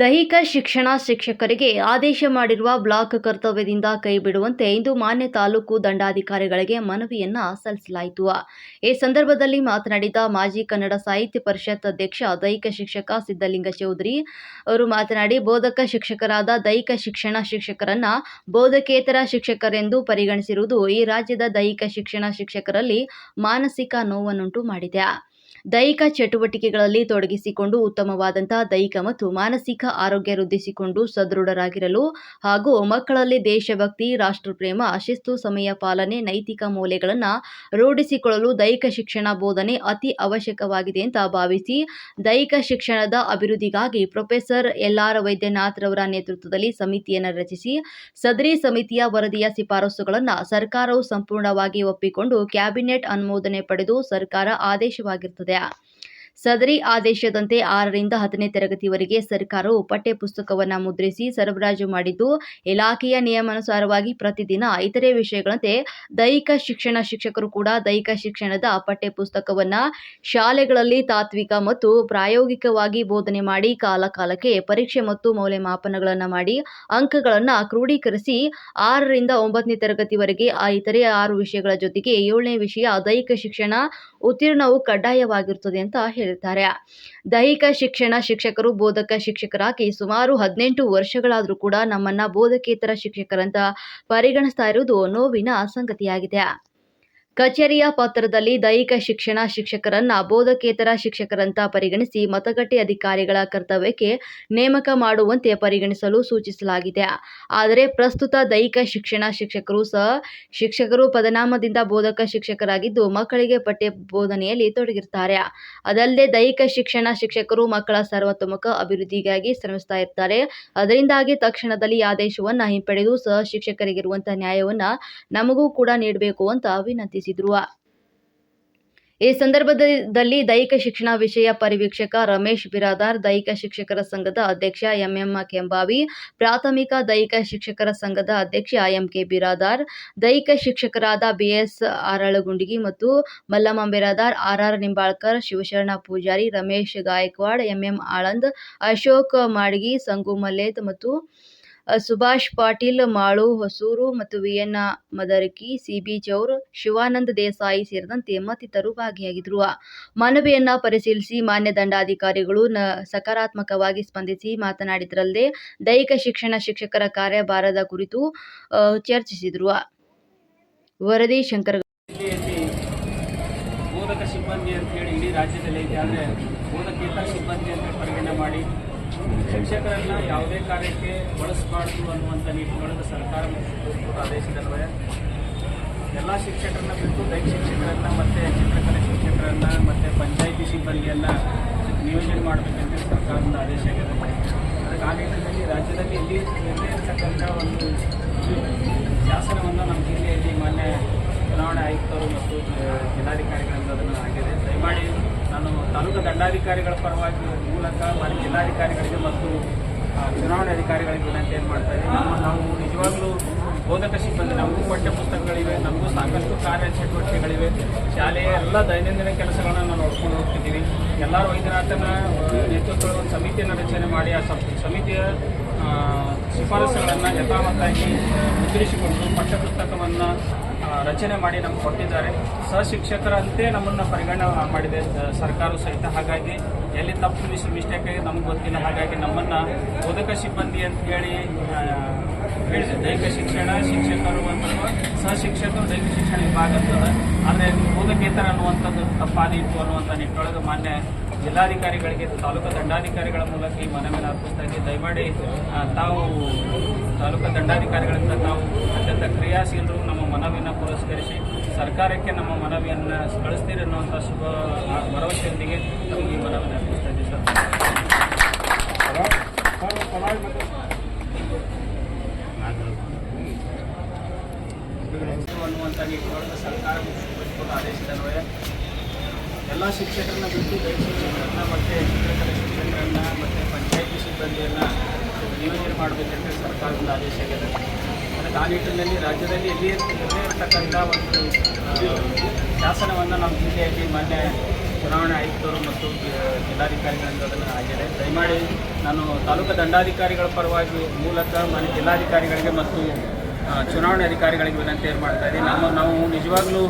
ದೈಹಿಕ ಶಿಕ್ಷಣ ಶಿಕ್ಷಕರಿಗೆ ಆದೇಶ ಮಾಡಿರುವ ಬ್ಲಾಕ್ ಕರ್ತವ್ಯದಿಂದ ಕೈಬಿಡುವಂತೆ ಇಂದು ಮಾನ್ಯ ತಾಲೂಕು ದಂಡಾಧಿಕಾರಿಗಳಿಗೆ ಮನವಿಯನ್ನ ಸಲ್ಲಿಸಲಾಯಿತು. ಈ ಸಂದರ್ಭದಲ್ಲಿ ಮಾತನಾಡಿದ ಮಾಜಿ ಕನ್ನಡ ಸಾಹಿತ್ಯ ಪರಿಷತ್ ಅಧ್ಯಕ್ಷ, ದೈಹಿಕ ಶಿಕ್ಷಕ ಸಿದ್ದಲಿಂಗ ಚೌಧರಿ ಅವರು ಮಾತನಾಡಿ, ಬೋಧಕ ಶಿಕ್ಷಕರಾದ ದೈಹಿಕ ಶಿಕ್ಷಣ ಶಿಕ್ಷಕರನ್ನ ಬೋಧಕೇತರ ಶಿಕ್ಷಕರೆಂದು ಪರಿಗಣಿಸಿರುವುದು ಈ ರಾಜ್ಯದ ದೈಹಿಕ ಶಿಕ್ಷಣ ಶಿಕ್ಷಕರಲ್ಲಿ ಮಾನಸಿಕ ನೋವನ್ನುಂಟು ಮಾಡಿದೆ. ದೈಹಿಕ ಚಟುವಟಿಕೆಗಳಲ್ಲಿ ತೊಡಗಿಸಿಕೊಂಡು ಉತ್ತಮವಾದಂತಹ ದೈಹಿಕ ಮತ್ತು ಮಾನಸಿಕ ಆರೋಗ್ಯ ವೃದ್ಧಿಸಿಕೊಂಡು ಸದೃಢರಾಗಿರಲು ಹಾಗೂ ಮಕ್ಕಳಲ್ಲಿ ದೇಶಭಕ್ತಿ, ರಾಷ್ಟ್ರಪ್ರೇಮ ಶಿಸ್ತು ಸಮಯ ಪಾಲನೆ, ನೈತಿಕ ಮೌಲ್ಯಗಳನ್ನು ರೂಢಿಸಿಕೊಳ್ಳಲು ದೈಹಿಕ ಶಿಕ್ಷಣ ಬೋಧನೆ ಅತಿ ಅವಶ್ಯಕವಾಗಿದೆ ಅಂತ ಭಾವಿಸಿ ದೈಹಿಕ ಶಿಕ್ಷಣದ ಅಭಿವೃದ್ಧಿಗಾಗಿ ಪ್ರೊಫೆಸರ್ ಎಲ್ ಆರ್ ವೈದ್ಯನಾಥ್ರವರ ನೇತೃತ್ವದಲ್ಲಿ ಸಮಿತಿಯನ್ನು ರಚಿಸಿ ಸದರಿ ಸಮಿತಿಯ ವರದಿಯ ಶಿಫಾರಸುಗಳನ್ನು ಸರ್ಕಾರವು ಸಂಪೂರ್ಣವಾಗಿ ಒಪ್ಪಿಕೊಂಡು ಕ್ಯಾಬಿನೆಟ್ ಅನುಮೋದನೆ ಪಡೆದು ಸರ್ಕಾರ ಆದೇಶವಾಗಿರುತ್ತದೆ ಆಗಿರುತ್ತದೆ ಸದರಿ ಆದೇಶದಂತೆ ಆರರಿಂದ ಹತ್ತನೇ ತರಗತಿವರೆಗೆ ಸರ್ಕಾರವು ಪಠ್ಯ ಪುಸ್ತಕವನ್ನು ಮುದ್ರಿಸಿ ಸರಬರಾಜು ಮಾಡಿದ್ದು, ಇಲಾಖೆಯ ನಿಯಮಾನುಸಾರವಾಗಿ ಪ್ರತಿದಿನ ಇತರೆ ವಿಷಯಗಳಂತೆ ದೈಹಿಕ ಶಿಕ್ಷಣ ಶಿಕ್ಷಕರು ಕೂಡ ದೈಹಿಕ ಶಿಕ್ಷಣದ ಪಠ್ಯ ಪುಸ್ತಕವನ್ನು ಶಾಲೆಗಳಲ್ಲಿ ತಾತ್ವಿಕ ಮತ್ತು ಪ್ರಾಯೋಗಿಕವಾಗಿ ಬೋಧನೆ ಮಾಡಿ ಕಾಲಕಾಲಕ್ಕೆ ಪರೀಕ್ಷೆ ಮತ್ತು ಮೌಲ್ಯಮಾಪನಗಳನ್ನು ಮಾಡಿ ಅಂಕಗಳನ್ನು ಕ್ರೋಢೀಕರಿಸಿ ಆರರಿಂದ ಒಂಬತ್ತನೇ ತರಗತಿವರೆಗೆ ಆ ಇತರೆ ಆರು ವಿಷಯಗಳ ಜೊತೆಗೆ ಏಳನೇ ವಿಷಯ ದೈಹಿಕ ಶಿಕ್ಷಣ, ಉತ್ತೀರ್ಣವು ಕಡ್ಡಾಯವಾಗಿರುತ್ತದೆ ಅಂತ ಹೇಳಿದ್ದಾರೆ ದೈಹಿಕ ಶಿಕ್ಷಣ ಶಿಕ್ಷಕರು, ಬೋಧಕ ಶಿಕ್ಷಕರಾಗಿ ಸುಮಾರು ಹದಿನೆಂಟು ವರ್ಷಗಳಾದರೂ ಕೂಡ ನಮ್ಮನ್ನ ಬೋಧಕೇತರ ಶಿಕ್ಷಕರಂತ ಪರಿಗಣಿಸ್ತಾ ಇರುವುದು ನೋವಿನ ಸಂಗತಿಯಾಗಿದೆ. ಕಚೇರಿಯ ಪತ್ರದಲ್ಲಿ ದೈಹಿಕ ಶಿಕ್ಷಣ ಶಿಕ್ಷಕರನ್ನ ಬೋಧಕೇತರ ಶಿಕ್ಷಕರಂತ ಪರಿಗಣಿಸಿ ಮತಗಟ್ಟೆ ಅಧಿಕಾರಿಗಳ ಕರ್ತವ್ಯಕ್ಕೆ ನೇಮಕ ಮಾಡುವಂತೆ ಪರಿಗಣಿಸಲು ಸೂಚಿಸಲಾಗಿದೆ. ಆದರೆ ಪ್ರಸ್ತುತ ದೈಹಿಕ ಶಿಕ್ಷಣ ಶಿಕ್ಷಕರು ಸಹ ಶಿಕ್ಷಕರು ಪದನಾಮದಿಂದ ಬೋಧಕ ಶಿಕ್ಷಕರಾಗಿದ್ದು ಮಕ್ಕಳಿಗೆ ಪಠ್ಯ ಬೋಧನೆಯಲ್ಲಿ ತೊಡಗಿರ್ತಾರೆ ಅದಲ್ಲದೆ ದೈಹಿಕ ಶಿಕ್ಷಣ ಶಿಕ್ಷಕರು ಮಕ್ಕಳ ಸರ್ವತೋಮುಖ ಅಭಿವೃದ್ಧಿಗಾಗಿ ಶ್ರಮಿಸ್ತಾ ಇರ್ತಾರೆ. ಅದರಿಂದಾಗಿ ತಕ್ಷಣದಲ್ಲಿ ಆದೇಶವನ್ನ ಹಿಂಪಡೆದು ಸಹ ಶಿಕ್ಷಕರಿಗಿರುವಂತಹ ನ್ಯಾಯವನ್ನ ನಮಗೂ ಕೂಡ ನೀಡಬೇಕು ಅಂತ ವಿನಂತಿಸಿದರು ಈ ಸಂದರ್ಭದಲ್ಲಿ ದೈಹಿಕ ಶಿಕ್ಷಣ ವಿಷಯ ಪರಿವೀಕ್ಷಕ ರಮೇಶ್ ಬಿರಾದಾರ್, ದೈಹಿಕ ಶಿಕ್ಷಕರ ಸಂಘದ ಅಧ್ಯಕ್ಷ ಎಂಎಂ ಕೆಂಬಾವಿ, ಪ್ರಾಥಮಿಕ ದೈಹಿಕ ಶಿಕ್ಷಕರ ಸಂಘದ ಅಧ್ಯಕ್ಷ ಎಂಕೆ ಬಿರಾದಾರ್, ದೈಹಿಕ ಶಿಕ್ಷಕರಾದ ಬಿಎಸ್ ಆರಳಗುಂಡಿಗಿ ಮತ್ತು ಮಲ್ಲಮ್ಮ ಬಿರಾದಾರ್ ಆರ್ಆರ್ ನಿಂಬಾಳ್ಕರ್, ಶಿವಶರಣ ಪೂಜಾರಿ, ರಮೇಶ್ ಗಾಯಕ್ವಾಡ್, ಎಂಎಂ ಆಳಂದ್, ಅಶೋಕ್ ಮಾಡಗಿ, ಸಂಗು ಮಲ್ಲೇತ್ ಮತ್ತು ಸುಭಾಷ್ ಪಾಟೀಲ್, ಮಾಳು ಹೊಸೂರು ಮತ್ತು ವಿಯನ್ನ ಮದರಕಿ, ಸಿಬಿ ಚೌರ್, ಶಿವಾನಂದ ದೇಸಾಯಿ ಸೇರಿದಂತೆ ಮತ್ತಿತರರು ಭಾಗಿಯಾಗಿದ್ದರು ಮನವಿಯನ್ನ ಪರಿಶೀಲಿಸಿ ಮಾನ್ಯ ದಂಡಾಧಿಕಾರಿಗಳು ನ, ಸಕಾರಾತ್ಮಕವಾಗಿ ಸ್ಪಂದಿಸಿ ಮಾತನಾಡಿದ್ರಲ್ಲದೆ ದೈಹಿಕ ಶಿಕ್ಷಣ ಶಿಕ್ಷಕರ ಕಾರ್ಯಭಾರದ ಕುರಿತು ಚರ್ಚಿಸಿದ್ರು. ವರದಿ ಶಂಕರ್ ಬೋಧಕ ಸಿಬ್ಬಂದಿ ಅಂತ ಹೇಳಿ ಇಡೀ ರಾಜ್ಯದಲ್ಲಿ ಐತೆ ಆದರೆ ಬೋಧಕೇತರ ಸಿಬ್ಬಂದಿ ಅಂತ ಪರಿಗಣನೆ ಮಾಡಿ ಶಿಕ್ಷಕರನ್ನ ಯಾವುದೇ ಕಾರ್ಯಕ್ಕೆ ಬಳಸಬಾರ್ದು ಅನ್ನುವಂಥ ನಿಟ್ಟಿನೊಳಗೆ ಸರ್ಕಾರ ಆದೇಶದನ್ವಯ ಎಲ್ಲ ಶಿಕ್ಷಕರನ್ನ ಬಿಟ್ಟು ದೈಹಿಕ ಶಿಕ್ಷಕರನ್ನ ಮತ್ತೆ ಚಿತ್ರಕಲೆ ಶಿಕ್ಷಕರನ್ನ ಮತ್ತೆ ಪಂಚಾಯಿತಿ ಸಿಬ್ಬಂದಿಯನ್ನ ನಿಯೋಜನೆ ಮಾಡಬೇಕಂತ ಸರ್ಕಾರದ ಆದೇಶ ಆಗಿದೆ. ಅದಕ್ಕೆ ಆ ನಿಟ್ಟಿನಲ್ಲಿ ರಾಜ್ಯದಲ್ಲಿ ಇಲ್ಲಿ ಎಲ್ಲೇ ಒಂದು ಶಾಸನವನ್ನು ನಮ್ಮ ಜಿಲ್ಲೆಯಲ್ಲಿ ಮಾನ್ಯ ಚುನಾವಣಾ ಆಯುಕ್ತರು ಮತ್ತು ಜಿಲ್ಲಾಧಿಕಾರಿಗಳಿಂದ ಅದನ್ನು ಆಗಿದೆ. ದಯಮಾಡಿ ನಾನು ತಾಲೂಕು ದಂಡಾಧಿಕಾರಿಗಳ ಪರವಾಗಿ ಮೂಲಕ ಮತ್ತು ಜಿಲ್ಲಾಧಿಕಾರಿಗಳಿಗೆ ಮತ್ತು ಚುನಾವಣೆ ಅಧಿಕಾರಿಗಳಿಗೆ ಏನು ಮಾಡ್ತಾ ನಮ್ಮ ನಾವು ನಿಜವಾಗ್ಲೂ ಬೋಧಕ ಸಿಬ್ಬಂದಿ, ನಮಗೂ ಪಠ್ಯ ಪುಸ್ತಕಗಳಿವೆ, ನಮಗೂ ಸಾಕಷ್ಟು ಕಾರ್ಯ ಚಟುವಟಿಕೆಗಳಿವೆ. ಶಾಲೆಯ ಎಲ್ಲ ದೈನಂದಿನ ಕೆಲಸಗಳನ್ನು ನಾವು ನೋಡ್ಕೊಂಡು ಹೋಗ್ತಿದ್ದೀವಿ. ಎಲ್ಲ ವೈದ್ಯನಾಥನ ನೇತೃತ್ವದ ಒಂದು ಸಮಿತಿಯನ್ನು ರಚನೆ ಮಾಡಿ, ಆ ಸಮಿತಿಯ ಶಿಫಾರಸುಗಳನ್ನು ಯಥಾವತ್ತಾಗಿ ಮುದ್ರಿಸಿಕೊಂಡು ಪಠ್ಯಪುಸ್ತಕವನ್ನು ರಚನೆ ಮಾಡಿ ನಮ್ಗೆ ಕೊಟ್ಟಿದ್ದಾರೆ. ಸಹಶಿಕ್ಷಕರಂತೆ ನಮ್ಮನ್ನು ಪರಿಗಣನೆ ಮಾಡಿದೆ ಸರ್ಕಾರ ಸಹಿತ. ಹಾಗಾಗಿ ಎಲ್ಲಿ ತಪ್ಪು ಮಿಸ್ ಮಿಸ್ಟೇಕ್ ಆಗಿ ನಮ್ಗೆ ಗೊತ್ತಿಲ್ಲ. ಹಾಗಾಗಿ ನಮ್ಮನ್ನು ಬೋಧಕ ಸಿಬ್ಬಂದಿ ಅಂತ ಹೇಳಿ ದೈಹಿಕ ಶಿಕ್ಷಣ, ಶಿಕ್ಷಕರು ಅಂತ ಸಹಶಿಕ್ಷಕರು ದೈಹಿಕ ಶಿಕ್ಷಣ ವಿಭಾಗ ಅಂತದ ಆದರೆ ಬೋಧಕೇತರ ಅನ್ನುವಂಥದ್ದು ತಪ್ಪಾದೀತು ಅನ್ನುವಂಥ ನಿಟ್ಟೊಳಗೆ ಮಾನ್ಯ ಜಿಲ್ಲಾಧಿಕಾರಿಗಳಿಗೆ, ತಾಲೂಕು ದಂಡಾಧಿಕಾರಿಗಳ ಮೂಲಕ ಈ ಮನವಿಯನ್ನು ಅರ್ಪಿಸ್ತಾ ಇದ್ದೀವಿ ದಯಮಾಡಿ ತಾವು ತಾಲೂಕು ದಂಡಾಧಿಕಾರಿಗಳಿಂದ ತಾವು ಅತ್ಯಂತ ಕ್ರಿಯಾಶೀಲರು ಮನವಿಯನ್ನು ಪುರಸ್ಕರಿಸಿ ಸರ್ಕಾರಕ್ಕೆ ನಮ್ಮ ಮನವಿಯನ್ನು ಕಳಿಸ್ತೀರಿ ಅನ್ನುವಂಥ ಶುಭ ಭರವಸೆಯೊಂದಿಗೆ ನಮಗೆ ಈ ಮನವಿಯನ್ನು ಅರ್ಪಿಸ್ತಾ ಇದ್ದೀವಿ, ಸರ್. ಅನ್ನುವಂಥ ನಿಟ್ಟಿನೊಳಗೆ ಸರ್ಕಾರ ಆದೇಶದ ಆದೇಶದನ್ವಯ ಎಲ್ಲ ಶಿಕ್ಷಕರನ್ನ ಬಿಟ್ಟು ದೈಹಿಕ ಶಿಕ್ಷಕರನ್ನ ಮತ್ತು ಚಿತ್ರಕಲೆ ಶಿಕ್ಷಕರನ್ನ ಮತ್ತು ಪಂಚಾಯಿತಿ ಸಿಬ್ಬಂದಿಯನ್ನು ನಿಯೋಜನೆ ಮಾಡಬೇಕಂತ ಸರ್ಕಾರದಿಂದ ಆದೇಶ ಆಗಿದೆ ಆ ನಿಟ್ಟಿನಲ್ಲಿ ರಾಜ್ಯದಲ್ಲಿ ಎಲ್ಲಿ ಎಲ್ಲೇ ಇರತಕ್ಕಂಥ ಒಂದು ಶಾಸನವನ್ನು ನಮ್ಮ ಜಿಲ್ಲೆಯಲ್ಲಿ ಮಾನ್ಯ ಚುನಾವಣಾ ಆಯುಕ್ತರು ಮತ್ತು ಜಿಲ್ಲಾಧಿಕಾರಿಗಳಿಂದ ಅದನ್ನು ಆಗಿದೆ. ದಯಮಾಡಿ ನಾನು ತಾಲೂಕು ದಂಡಾಧಿಕಾರಿಗಳ ಪರವಾಗಿ ಮೂಲಕ ಮಾನ್ಯ ಜಿಲ್ಲಾಧಿಕಾರಿಗಳಿಗೆ ಮತ್ತು ಚುನಾವಣಾ ಅಧಿಕಾರಿಗಳಿಗೆ ಏನು ಮಾಡ್ತಾ ಇದ್ದೀನಿ. ನಮ್ಮ, ನಾವು ನಿಜವಾಗ್ಲೂ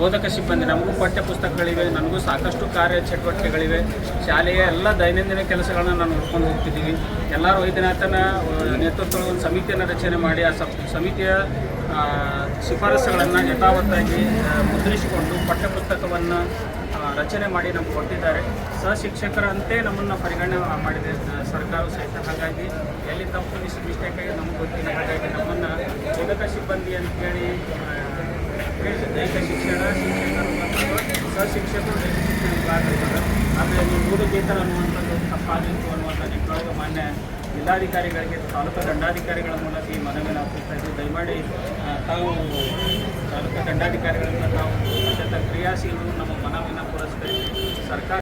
ಬೋಧಕ ಸಿಬ್ಬಂದಿ, ನಮಗೂ ಪಠ್ಯ ಪುಸ್ತಕಗಳಿವೆ ನನಗೂ ಸಾಕಷ್ಟು ಕಾರ್ಯ ಚಟುವಟಿಕೆಗಳಿವೆ. ಶಾಲೆಯ ಎಲ್ಲ ದೈನಂದಿನ ಕೆಲಸಗಳನ್ನ ನಾನು ನೋಡ್ಕೊಂಡು ಹೋಗ್ತಿದ್ದೀವಿ ಎಲ್ಲರೂ ವೈದ್ಯನಾಥನ ನೇತೃತ್ವದ ಒಂದು ಸಮಿತಿಯನ್ನು ರಚನೆ ಮಾಡಿ, ಆ ಸಮಿತಿಯ ಶಿಫಾರಸುಗಳನ್ನು ಯಥಾವತ್ತಾಗಿ ಮುದ್ರಿಸಿಕೊಂಡು ಪಠ್ಯಪುಸ್ತಕವನ್ನು ರಚನೆ ಮಾಡಿ ನಮ್ಗೆ ಕೊಟ್ಟಿದ್ದಾರೆ. ಸಹ ಶಿಕ್ಷಕರಂತೆ ನಮ್ಮನ್ನು ಪರಿಗಣನೆ ಮಾಡಿದೆ ಸರ್ಕಾರ ಸಹಿತ. ಹಾಗಾಗಿ ಎಲ್ಲಿ ತಪ್ಪು ಮಿಸ್ ಮಿಸ್ಟೇಕ್ ಆಗಿ ನಮ್ಗೆ ಗೊತ್ತಿಲ್ಲ. ಹಾಗಾಗಿ ನಮ್ಮನ್ನು ಬೋಧಕ ಸಿಬ್ಬಂದಿ ಅಂತೇಳಿ. ದೈಹಿಕ ಶಿಕ್ಷಣ ಶಿಕ್ಷಕರು ಮತ್ತು ಸಶಿಕ್ಷಕರು ದೈಹಿಕ ಶಿಕ್ಷಣ ಭಾಗವಹಿಸ್ತಾರೆ ಆದರೆ ನೀವು ಮೂಲಿಕೇತರ ಅನ್ನುವಂಥದ್ದು ತಪ್ಪಾಗಿತ್ತು ಅನ್ನುವಂಥ ನಿಟ್ಟೊಳಗೆ ಮಾನ್ಯ ಜಿಲ್ಲಾಧಿಕಾರಿಗಳಿಗೆ ತಾಲೂಕು ದಂಡಾಧಿಕಾರಿಗಳ ಮೂಲಕ ಈ ಮನವಿಯನ್ನು ಒಪ್ಪಿಸ್ತಾ ಇದ್ದು ದಯಮಾಡಿ ತಾವು ತಾಲೂಕು ದಂಡಾಧಿಕಾರಿಗಳಿಂದ ತಾವು ಅತ್ಯಂತ ಕ್ರಿಯಾಶೀಲರು ನಮ್ಮ ಮನವಿಯನ್ನು ಪುರಸ್ಕರಿಸಿ ಸರ್ಕಾರ